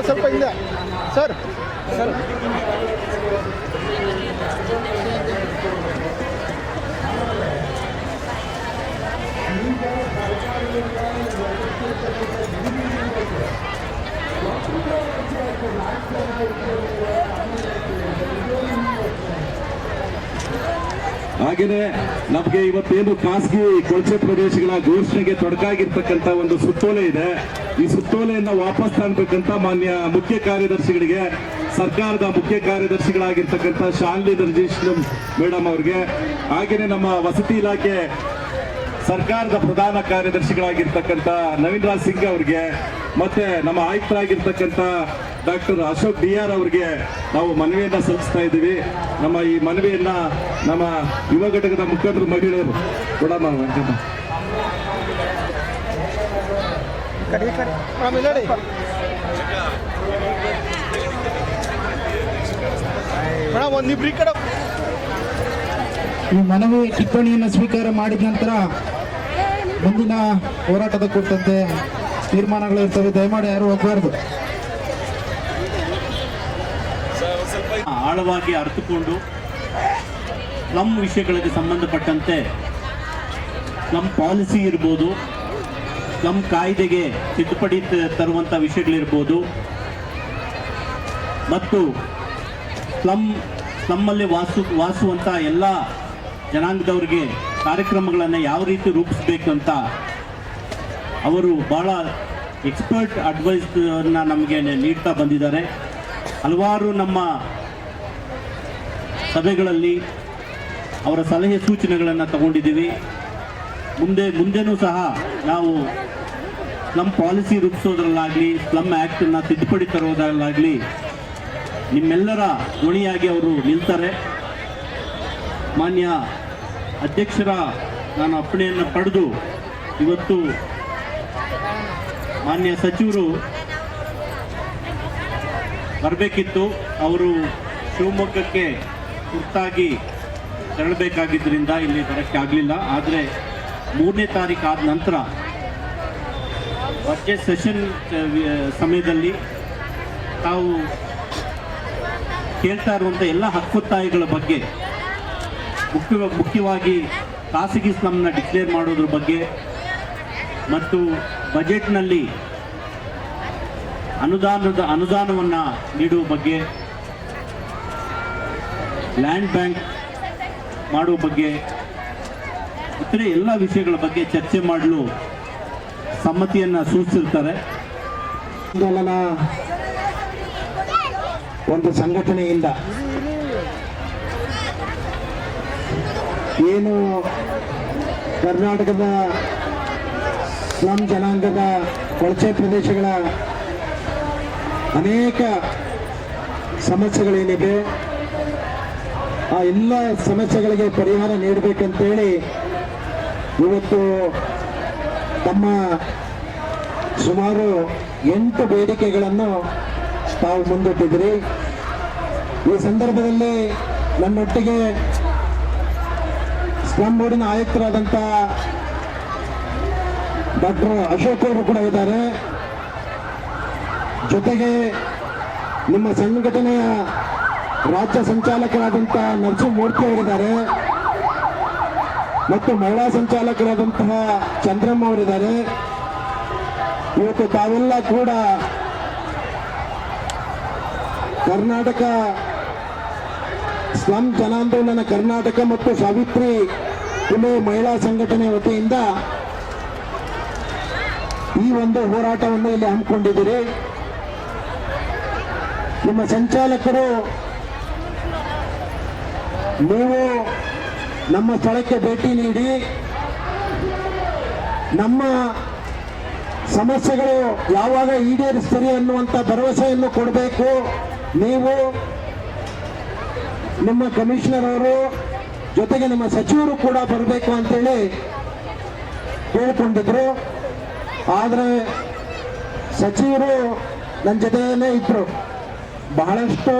Phone ಸ್ವಲ್ಪ ಹಿಂದೆ. Sir sir. ಹಾಗೇನೆ ನಮಗೆ ಇವತ್ತೇನು ಖಾಸಗಿ ಕೊಳಚೆ ಪ್ರದೇಶಗಳ ಘೋಷಣೆಗೆ ತೊಡಕಾಗಿರ್ತಕ್ಕಂಥ ಒಂದು ಸುತ್ತೋಲೆ ಇದೆ. ಈ ಸುತ್ತೋಲೆಯನ್ನ ವಾಪಸ್ ತಾಣಬೇಕಂತ ಮಾನ್ಯ ಮುಖ್ಯ ಕಾರ್ಯದರ್ಶಿಗಳಿಗೆ, ಸರ್ಕಾರದ ಮುಖ್ಯ ಕಾರ್ಯದರ್ಶಿಗಳಾಗಿರ್ತಕ್ಕಂಥ ಶಾಲಿನಿ ರಜೇಶ್ ಮೇಡಮ್ ಅವ್ರಿಗೆ, ಹಾಗೇನೆ ನಮ್ಮ ವಸತಿ ಇಲಾಖೆ ಸರ್ಕಾರದ ಪ್ರಧಾನ ಕಾರ್ಯದರ್ಶಿಗಳಾಗಿರ್ತಕ್ಕಂಥ ನವೀನ್ ರಾಜ್ ಸಿಂಗ್ ಅವರಿಗೆ, ಮತ್ತೆ ನಮ್ಮ ಆಯುಕ್ತರಾಗಿರ್ತಕ್ಕಂಥ ಡಾಕ್ಟರ್ ಅಶೋಕ್ ಡಿ ಆರ್ ಅವರಿಗೆ ನಾವು ಮನವಿಯನ್ನ ಸಲ್ಲಿಸ್ತಾ ಇದ್ದೀವಿ. ನಮ್ಮ ಈ ಮನವಿಯನ್ನ ನಮ್ಮ ಯುವ ಘಟಕದ ಮುಖಂಡರು ಮಹಿಳೆಯರು. ಕೂಡ ನಾವು ವೆಂಕಮ್ಮ. ಈ ಮನವಿ ಟಿಪ್ಪಣಿಯನ್ನು ಸ್ವೀಕಾರ ಮಾಡಿದ ನಂತರ ಮುಂದಿನ ಹೋರಾಟದ ಕುರಿತಂತೆ ತೀರ್ಮಾನಗಳು ಇರ್ತವೆ. ದಯಮಾಡಿ ಯಾರು ಹೋಗಬಾರ್ದು ಆಳವಾಗಿ ಅರ್ಥಕೊಂಡು ನಮ್ಮ ವಿಷಯಗಳಿಗೆ ಸಂಬಂಧಪಟ್ಟಂತೆ ನಮ್ಮ ಪಾಲಿಸಿ ಇರ್ಬೋದು, ನಮ್ಮ ಕಾಯ್ದೆಗೆ ತಿದ್ದುಪಡಿ ತರುವಂಥ ವಿಷಯಗಳಿರ್ಬೋದು. ಮತ್ತು ಸ್ಲಮ್ ನಮ್ಮಲ್ಲಿ ವಾಸು ವಾಸುವಂಥ ಎಲ್ಲ ಜನಾಂಗದವ್ರಿಗೆ ಕಾರ್ಯಕ್ರಮಗಳನ್ನು ಯಾವ ರೀತಿ ರೂಪಿಸ್ಬೇಕಂತ ಅವರು ಭಾಳ ಎಕ್ಸ್ಪರ್ಟ್ ಅಡ್ವೈಸ್ನ ನಮಗೆ ನೀಡ್ತಾ ಬಂದಿದ್ದಾರೆ. ಹಲವಾರು ನಮ್ಮ ಸಭೆಗಳಲ್ಲಿ ಅವರ ಸಲಹೆ ಸೂಚನೆಗಳನ್ನು ತಗೊಂಡಿದ್ದೀವಿ. ಮುಂದೆ, ಮುಂದೆನೂ ಸಹ ನಾವು ಸ್ಲಮ್ ಪಾಲಿಸಿ ರೂಪಿಸೋದ್ರಲ್ಲಾಗಲಿ ಸ್ಲಮ್ ಆ್ಯಕ್ಟನ್ನು ತಿದ್ದುಪಡಿ ತರೋದ್ರಲ್ಲಾಗಲಿ ನಿಮ್ಮೆಲ್ಲರ ಧ್ವನಿಯಾಗಿ ಅವರು ನಿಲ್ತಾರೆ. ಮಾನ್ಯ ಅಧ್ಯಕ್ಷರ ನಾನು ಅಪ್ಪಣೆಯನ್ನು ಪಡೆದು ಇವತ್ತು ಮಾನ್ಯ ಸಚಿವರು ಬರಬೇಕಿತ್ತು. ಅವರು ಶಿವಮೊಗ್ಗಕ್ಕೆ ತುರ್ತಾಗಿ ತೆರಳಬೇಕಾಗಿದ್ದರಿಂದ ಇಲ್ಲಿ ಬರೋಕ್ಕೆ ಆಗಲಿಲ್ಲ. ಆದರೆ ಮೂರನೇ ತಾರೀಕು ಆದ ನಂತರ ಬಜೆಟ್ ಸೆಷನ್ ಸಮಯದಲ್ಲಿ ತಾವು ಕೇಳ್ತಾ ಇರುವಂಥ ಎಲ್ಲ ಹಕ್ಕೊತ್ತಾಯಗಳ ಬಗ್ಗೆ ಮುಖ್ಯ, ಮುಖ್ಯವಾಗಿ ಖಾಸಗಿ ಸ್ಲಮ್ನ ಡಿಕ್ಲೇರ್ ಮಾಡೋದ್ರ ಬಗ್ಗೆ ಮತ್ತು ಬಜೆಟ್ನಲ್ಲಿ ಅನುದಾನದ, ಅನುದಾನವನ್ನು ನೀಡುವ ಬಗ್ಗೆ ಲ್ಯಾಂಡ್ ಬ್ಯಾಂಕ್ ಮಾಡುವ ಬಗ್ಗೆ, ಇತರೆ ಎಲ್ಲ ವಿಷಯಗಳ ಬಗ್ಗೆ ಚರ್ಚೆ ಮಾಡಲು ಸಮ್ಮತಿಯನ್ನು ಸೂಚಿಸಿರ್ತಾರೆ. ಒಂದು ಸಂಘಟನೆಯಿಂದ ಏನು ಕರ್ನಾಟಕದ ಸ್ಲಂ ಜನಾಂಗದ ಕೊಳಚೆ ಪ್ರದೇಶಗಳ ಅನೇಕ ಸಮಸ್ಯೆಗಳೇನಿದೆ ಆ ಎಲ್ಲ ಸಮಸ್ಯೆಗಳಿಗೆ ಪರಿಹಾರ ನೀಡಬೇಕಂತೇಳಿ ಇವತ್ತು ತಮ್ಮ ಸುಮಾರು ಎಂಟು ಬೇಡಿಕೆಗಳನ್ನು ತಾವು ಮುಂದಿಟ್ಟಿದ್ರಿ ಈ ಸಂದರ್ಭದಲ್ಲಿ ನನ್ನೊಟ್ಟಿಗೆ ಸ್ಲಂ ಬೋರ್ಡಿನ ಆಯುಕ್ತರಾದಂಥ ಡಾಕ್ಟರ್ ಅಶೋಕ್ ಅವರು ಕೂಡ ಇದ್ದಾರೆ. ಜೊತೆಗೆ ನಿಮ್ಮ ಸಂಘಟನೆಯ ರಾಜ್ಯ ಸಂಚಾಲಕರಾದಂಥ ನರಸಿಂಹಮೂರ್ತಿ ಅವರಿದ್ದಾರೆ. ಮತ್ತು ಮಹಿಳಾ ಸಂಚಾಲಕರಾದಂತಹ ಚಂದ್ರಮ್ಮ ಅವರಿದ್ದಾರೆ. ಇವತ್ತು ತಾವೆಲ್ಲ ಕೂಡ ಕರ್ನಾಟಕ ಸ್ಲಂ ಜನಾಂದೋಲನ ಕರ್ನಾಟಕ ಮತ್ತು ಸಾವಿತ್ರಿ ಪುಲೆ ಮಹಿಳಾ ಸಂಘಟನೆ ವತಿಯಿಂದ ಈ ಒಂದು ಹೋರಾಟವನ್ನು ಇಲ್ಲಿ ಹಮ್ಮಿಕೊಂಡಿದ್ದೀರಿ. ನಿಮ್ಮ ಸಂಚಾಲಕರು ನೀವು ನಮ್ಮ ಸ್ಥಳಕ್ಕೆ ಭೇಟಿ ನೀಡಿ ನಮ್ಮ ಸಮಸ್ಯೆಗಳು ಯಾವಾಗ ಈಡೇರಿಸ್ತೀರಿ ಅನ್ನುವಂಥ ಭರವಸೆಯನ್ನು ಕೊಡಬೇಕು. ನೀವು ನಿಮ್ಮ ಕಮಿಷನರ್ ಅವರು ಜೊತೆಗೆ ನಿಮ್ಮ ಸಚಿವರು ಕೂಡ ಬರಬೇಕು ಅಂತೇಳಿ ಕೇಳಿಕೊಂಡಿದ್ರು. ಆದರೆ ಸಚಿವರು ನನ್ನ ಜೊತೆಯಲ್ಲೇ ಇದ್ರು. ಬಹಳಷ್ಟು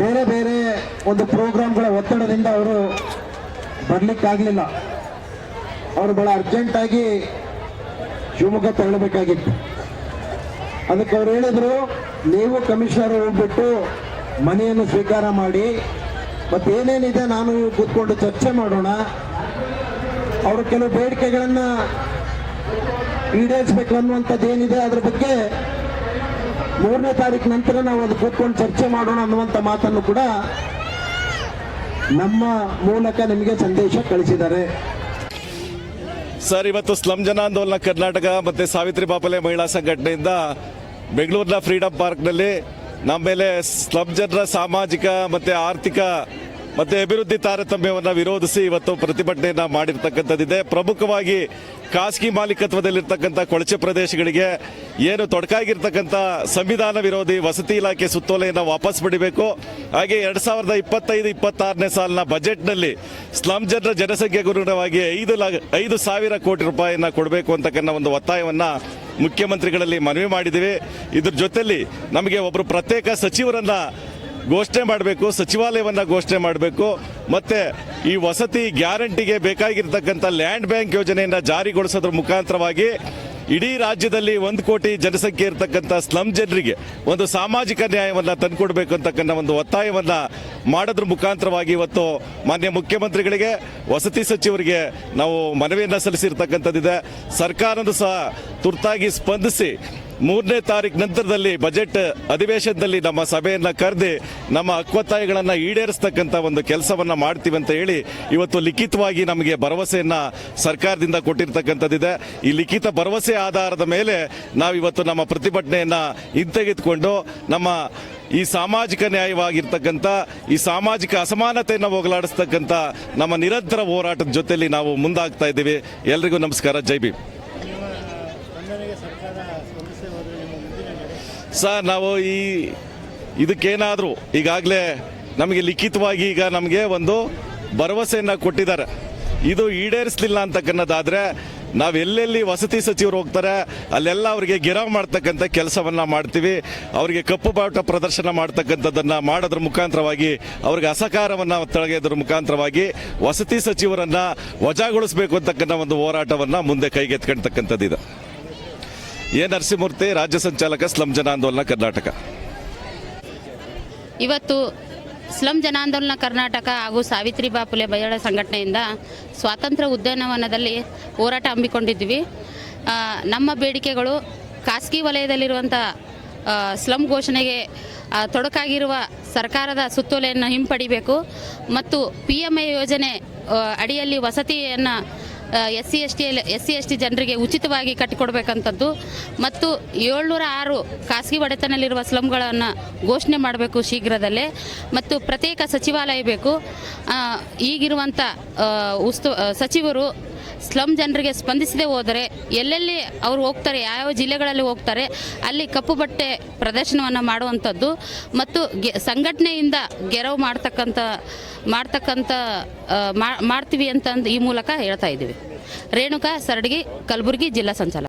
ಬೇರೆ ಬೇರೆ ಒಂದು ಪ್ರೋಗ್ರಾಮ್ಗಳ ಒತ್ತಡದಿಂದ ಅವರು ಬರಲಿಕ್ಕಾಗಲಿಲ್ಲ. ಅವರು ಬಹಳ ಅರ್ಜೆಂಟಾಗಿ ಶಿವಮೊಗ್ಗ ತೆರಳಬೇಕಾಗಿತ್ತು. ಅದಕ್ಕೆ ಅವ್ರು ಹೇಳಿದ್ರು, ನೀವು ಕಮಿಷನರ್ ಹೋಗ್ಬಿಟ್ಟು ಮನೆಯನ್ನು ಸ್ವೀಕಾರ ಮಾಡಿ, ಮತ್ತೆ ಏನೇನಿದೆ ನಾನು ಕೂತ್ಕೊಂಡು ಚರ್ಚೆ ಮಾಡೋಣ. ಅವರು ಕೆಲವು ಬೇಡಿಕೆಗಳನ್ನ ಈಡೇರಿಸಬೇಕು ಅನ್ನುವಂಥದ್ದು ಏನಿದೆ, ಅದ್ರ ಬಗ್ಗೆ ಮೂರನೇ ತಾರೀಕು ನಂತರ ನಾವು ಅದು ಕೂತ್ಕೊಂಡು ಚರ್ಚೆ ಮಾಡೋಣ ಅನ್ನುವಂಥ ಮಾತನ್ನು ಕೂಡ ನಮ್ಮ ಮೂಲಕ ನಿಮಗೆ ಸಂದೇಶ ಕಳಿಸಿದ್ದಾರೆ. ಸರ್, ಇವತ್ತು ಸ್ಲಂ ಜನಾಂದೋಲನ ಕರ್ನಾಟಕ ಮತ್ತು ಸಾವಿತ್ರಿ ಬಾಪಲೆ ಮಹಿಳಾ ಸಂಘಟನೆಯಿಂದ ಬೆಂಗಳೂರಿನ ಫ್ರೀಡಂ ಪಾರ್ಕ್ನಲ್ಲಿ ನಮ್ಮ ಮೇಲೆ ಸ್ಲಂ ಜನರ ಸಾಮಾಜಿಕ ಮತ್ತು ಆರ್ಥಿಕ ಮತ್ತು ಅಭಿವೃದ್ಧಿ ತಾರತಮ್ಯವನ್ನು ವಿರೋಧಿಸಿ ಇವತ್ತು ಪ್ರತಿಭಟನೆಯನ್ನು ಮಾಡಿರ್ತಕ್ಕಂಥದ್ದಿದೆ. ಪ್ರಮುಖವಾಗಿ ಖಾಸಗಿ ಮಾಲೀಕತ್ವದಲ್ಲಿರ್ತಕ್ಕಂಥ ಕೊಳಚೆ ಪ್ರದೇಶಗಳಿಗೆ ಏನು ತೊಡಕಾಗಿರ್ತಕ್ಕಂಥ ಸಂವಿಧಾನ ವಿರೋಧಿ ವಸತಿ ಇಲಾಖೆ ಸುತ್ತೋಲೆಯನ್ನು ವಾಪಸ್ ಪಡಿಬೇಕು ಹಾಗೆ ಎರಡು ಸಾವಿರದ ಇಪ್ಪತ್ತೈದು, ಇಪ್ಪತ್ತಾರನೇ ಸಾಲಿನ ಬಜೆಟ್ನಲ್ಲಿ ಸ್ಲಂ ಜನರ ಜನಸಂಖ್ಯೆಗೆ ಅನುಗುಣವಾಗಿ ಐದು ಲ, ಐದು ಸಾವಿರ ಕೋಟಿ ರೂಪಾಯಿಯನ್ನು ಕೊಡಬೇಕು ಅಂತಕ್ಕಂಥ ಒಂದು ಒತ್ತಾಯವನ್ನು ಮುಖ್ಯಮಂತ್ರಿಗಳಲ್ಲಿ ಮನವಿ ಮಾಡಿದ್ದೀವಿ. ಇದ್ರ ಜೊತೆಯಲ್ಲಿ ನಮಗೆ ಒಬ್ಬರು ಪ್ರತ್ಯೇಕ ಸಚಿವರನ್ನ ಘೋಷಣೆ ಮಾಡಬೇಕು, ಸಚಿವಾಲಯವನ್ನು ಘೋಷಣೆ ಮಾಡಬೇಕು, ಮತ್ತು ಈ ವಸತಿ ಗ್ಯಾರಂಟಿಗೆ ಬೇಕಾಗಿರ್ತಕ್ಕಂಥ ಲ್ಯಾಂಡ್ ಬ್ಯಾಂಕ್ ಯೋಜನೆಯನ್ನು ಜಾರಿಗೊಳಿಸೋದ್ರ ಮುಖಾಂತರವಾಗಿ ಇಡೀ ರಾಜ್ಯದಲ್ಲಿ ಒಂದು ಕೋಟಿ ಜನಸಂಖ್ಯೆ ಇರತಕ್ಕಂಥ ಸ್ಲಮ್ ಜನರಿಗೆ ಒಂದು ಸಾಮಾಜಿಕ ನ್ಯಾಯವನ್ನು ತಂದುಕೊಡ್ಬೇಕು ಅಂತಕ್ಕಂಥ ಒಂದು ಒತ್ತಾಯವನ್ನು ಮಾಡೋದ್ರ ಮುಖಾಂತರವಾಗಿ ಇವತ್ತು ಮಾನ್ಯ ಮುಖ್ಯಮಂತ್ರಿಗಳಿಗೆ, ವಸತಿ ಸಚಿವರಿಗೆ ನಾವು ಮನವಿಯನ್ನು ಸಲ್ಲಿಸಿರ್ತಕ್ಕಂಥದ್ದಿದೆ. ಸರ್ಕಾರನೂ ಸಹ ತುರ್ತಾಗಿ ಸ್ಪಂದಿಸಿ ಮೂರನೇ ತಾರೀಕು ನಂತರದಲ್ಲಿ ಬಜೆಟ್ ಅಧಿವೇಶನದಲ್ಲಿ ನಮ್ಮ ಸಭೆಯನ್ನು ಕರೆದು ನಮ್ಮ ಹಕ್ಕೊತ್ತಾಯಗಳನ್ನು ಈಡೇರಿಸ್ತಕ್ಕಂಥ ಒಂದು ಕೆಲಸವನ್ನು ಮಾಡ್ತೀವಿ ಅಂತ ಹೇಳಿ ಇವತ್ತು ಲಿಖಿತವಾಗಿ ನಮಗೆ ಭರವಸೆಯನ್ನು ಸರ್ಕಾರದಿಂದ ಕೊಟ್ಟಿರ್ತಕ್ಕಂಥದ್ದಿದೆ. ಈ ಲಿಖಿತ ಭರವಸೆ ಆಧಾರದ ಮೇಲೆ ನಾವು ಇವತ್ತು ನಮ್ಮ ಪ್ರತಿಭಟನೆಯನ್ನು ಹಿಂತೆಗೆದುಕೊಂಡು ನಮ್ಮ ಈ ಸಾಮಾಜಿಕ ನ್ಯಾಯವಾಗಿರ್ತಕ್ಕಂಥ, ಈ ಸಾಮಾಜಿಕ ಅಸಮಾನತೆಯನ್ನು ಹೋಗಲಾಡಿಸ್ತಕ್ಕಂಥ ನಮ್ಮ ನಿರಂತರ ಹೋರಾಟದ ಜೊತೆಯಲ್ಲಿ ನಾವು ಮುಂದಾಗ್ತಾ ಇದ್ದೀವಿ. ಎಲ್ರಿಗೂ ನಮಸ್ಕಾರ. ಜೈ ಭೀಮ್. ಸರ್, ನಾವು ಈ ಇದಕ್ಕೇನಾದರೂ ಈಗಾಗಲೇ ನಮಗೆ ಲಿಖಿತವಾಗಿ ಈಗ ನಮಗೆ ಒಂದು ಭರವಸೆಯನ್ನು ಕೊಟ್ಟಿದ್ದಾರೆ. ಇದು ಈಡೇರಿಸಲಿಲ್ಲ ನಾವು ಎಲ್ಲೆಲ್ಲಿ ವಸತಿ ಸಚಿವರು ಹೋಗ್ತಾರೆ, ಅಲ್ಲೆಲ್ಲ ಅವರಿಗೆ ಗಿರಾವ್ ಮಾಡ್ತಕ್ಕಂಥ ಕೆಲಸವನ್ನು ಮಾಡ್ತೀವಿ. ಅವರಿಗೆ ಕಪ್ಪು ಬಾವುಟ ಪ್ರದರ್ಶನ ಮಾಡ್ತಕ್ಕಂಥದ್ದನ್ನು ಮಾಡೋದ್ರ ಮುಖಾಂತರವಾಗಿ, ಅವ್ರಿಗೆ ಅಸಕಾರವನ್ನು ತೊಳಗೋದ್ರ ಮುಖಾಂತರವಾಗಿ ವಸತಿ ಸಚಿವರನ್ನು ವಜಾಗೊಳಿಸಬೇಕು ಅಂತಕ್ಕಂಥ ಒಂದು ಹೋರಾಟವನ್ನು ಮುಂದೆ ಕೈಗೆತ್ಕೊಳ್ತಕ್ಕಂಥದ್ದಿದೆ ಎ ನರಸಿಂಹಮೂರ್ತಿ, ರಾಜ್ಯ ಸಂಚಾಲಕ, ಸ್ಲಂ ಜನಾಂದೋಲನ ಕರ್ನಾಟಕ. ಇವತ್ತು ಸ್ಲಂ ಜನಾಂದೋಲನ ಕರ್ನಾಟಕ ಹಾಗೂ ಸಾವಿತ್ರಿ ಬಾಪುಲೆ ಬಯಳ ಸಂಘಟನೆಯಿಂದ ಸ್ವಾತಂತ್ರ್ಯ ಉದ್ಯಾನವನದಲ್ಲಿ ಹೋರಾಟ ಹಮ್ಮಿಕೊಂಡಿದ್ವಿ. ನಮ್ಮ ಬೇಡಿಕೆಗಳು ಖಾಸಗಿ ವಲಯದಲ್ಲಿರುವಂಥ ಸ್ಲಂ ಘೋಷಣೆಗೆ ತೊಡಕಾಗಿರುವ ಸರ್ಕಾರದ ಸುತ್ತೋಲೆಯನ್ನು ಹಿಂಪಡಿಬೇಕು ಮತ್ತು ಪಿ ಎಂ ಎ ಯೋಜನೆ ಅಡಿಯಲ್ಲಿ ವಸತಿಯನ್ನು S C S T S C S T ಜನರಿಗೆ ಉಚಿತವಾಗಿ ಕಟ್ಟಿಕೊಡ್ಬೇಕಂಥದ್ದು ಮತ್ತು ಏಳ್ನೂರ ಆರು ಖಾಸಗಿ ಒಡೆತನಲ್ಲಿರುವ ಸ್ಲಮ್ಗಳನ್ನು ಘೋಷಣೆ ಮಾಡಬೇಕು ಶೀಘ್ರದಲ್ಲೇ ಮತ್ತು ಪ್ರತ್ಯೇಕ ಸಚಿವಾಲಯ ಬೇಕು. ಈಗಿರುವಂಥ ಉಸ್ತು ಸಚಿವರು ಸ್ಲಮ್ ಜನರಿಗೆ ಸ್ಪಂದಿಸದೆ ಹೋದರೆ ಎಲ್ಲೆಲ್ಲಿ ಅವ್ರು ಹೋಗ್ತಾರೆ ಯಾವ್ಯಾವ ಜಿಲ್ಲೆಗಳಲ್ಲಿ ಹೋಗ್ತಾರೆ, ಅಲ್ಲಿ ಕಪ್ಪು ಬಟ್ಟೆ ಪ್ರದರ್ಶನವನ್ನು ಮಾಡುವಂಥದ್ದು ಮತ್ತು ಗೆ, ಸಂಘಟನೆಯಿಂದ ಗೆರವು ಮಾಡ್ತಕ್ಕಂಥ ಮಾಡ್ತಕ್ಕಂಥ ಮಾಡ್ತೀವಿ ಅಂತಂದು ಈ ಮೂಲಕ ಹೇಳ್ತಾ ಇದ್ದೀವಿ. ರೇಣುಕಾ, ಸರಡಗಿ, ಕಲಬುರಗಿ ಜಿಲ್ಲಾ ಸಂಚಾಲಕ.